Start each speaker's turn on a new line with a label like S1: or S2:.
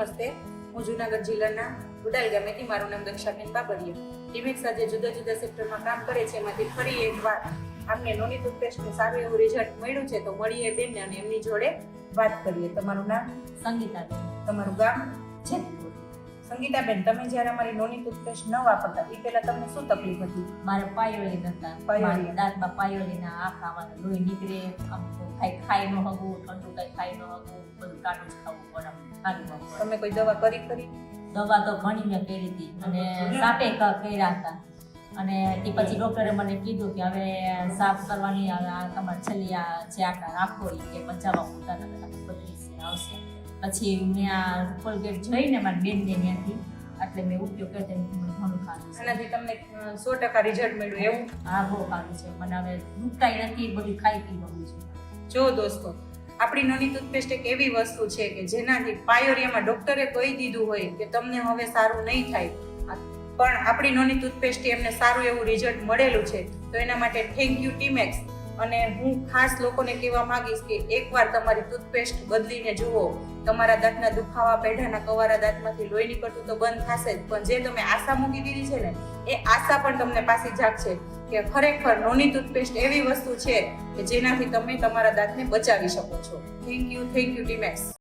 S1: નમસ્તે. હું જુનાગઢ જિલ્લાના ઉડાલ ગામેથી મારું નામ દક્ષાબેન બાબરિયા. ટીમેક્સ આજે જુદા જુદા સેક્ટરમાં કામ કરે છે. એમાંથી ફરી એક વાર અમને નોની ટૂથપેસ્ટનું સારું એવું રિઝલ્ટ મળ્યું છે તો મળીએ બેનને અને એમની જોડે વાત કરીએ. તમારું નામ?
S2: સંગીતા
S1: તમારું ગામ?
S2: જેતપુર.
S1: સંગીતાબેન તમે જ્યારે અમારી નોની ટૂથપેસ્ટ ન વાપરતા એ પહેલા તમને શું તકલીફ હતી?
S2: મારે પાયોલી
S1: નતા
S2: પાયોલી દાંતમાં પાયોલીના આખા મારા લોહી નીકળે આમ ખાઈ ખાઈ ન હગું ઠંડુ કઈ ખાઈ ન હગું બધું કાઢું જ ખાવું પડે
S1: તમે કોઈ દવા કરી કરી
S2: દવા તો ઘણી મેં કરી હતી અને સાપે કર્યા હતા. અને તે પછી ડોક્ટરે મને કીધું કે હવે સાફ કરવાની હવે આ તમારે છેલ્લી જે આટલા રાખો એ બચાવવા પછી ત્યાં કોલગેટ જઈને મારી બેનને ત્યાંથી એટલે મેં ઉપયોગ કર્યો તેને ઘણું સારું
S1: એનાથી તમને સો ટકા રિઝલ્ટ મળ્યું એવું?
S2: હા બહુ સારું છે. મને હવે દુખતાય નથી બધું ખાઈ પી બહુ છે.
S1: જો દોસ્તો આપણી નોની ટૂથપેસ્ટ એક એવી વસ્તુ છે કે જેનાથી પાયોરિયામાં ડોક્ટરે કહી દીધું હોય કે તમને હવે સારું નહીં થાય. પણ આપણી નોની ટૂથપેસ્ટ એમને સારું એવું રિઝલ્ટ મળેલું છે. તો એના માટે થેન્ક યુ ટીમેક્સ અને હું ખાસ લોકોને કહેવા માંગીશ કે એકવાર તમારી ટૂથપેસ્ટ બદલીને જુઓ, તમારા દાંતના દુખાવા, પેઢાના કવારા દાંતમાંથી લોહી નીકળતું તો બંધ થશે જ. પણ જે તમે આશા મૂકી દીધી છે ને, એ આશા પણ તમને પાછી જાગશે કે ખરેખર નોની ટૂથપેસ્ટ એવી વસ્તુ છે કે જેનાથી તમે તમારા દાંતને બચાવી શકો છો. Thank you thank you Timex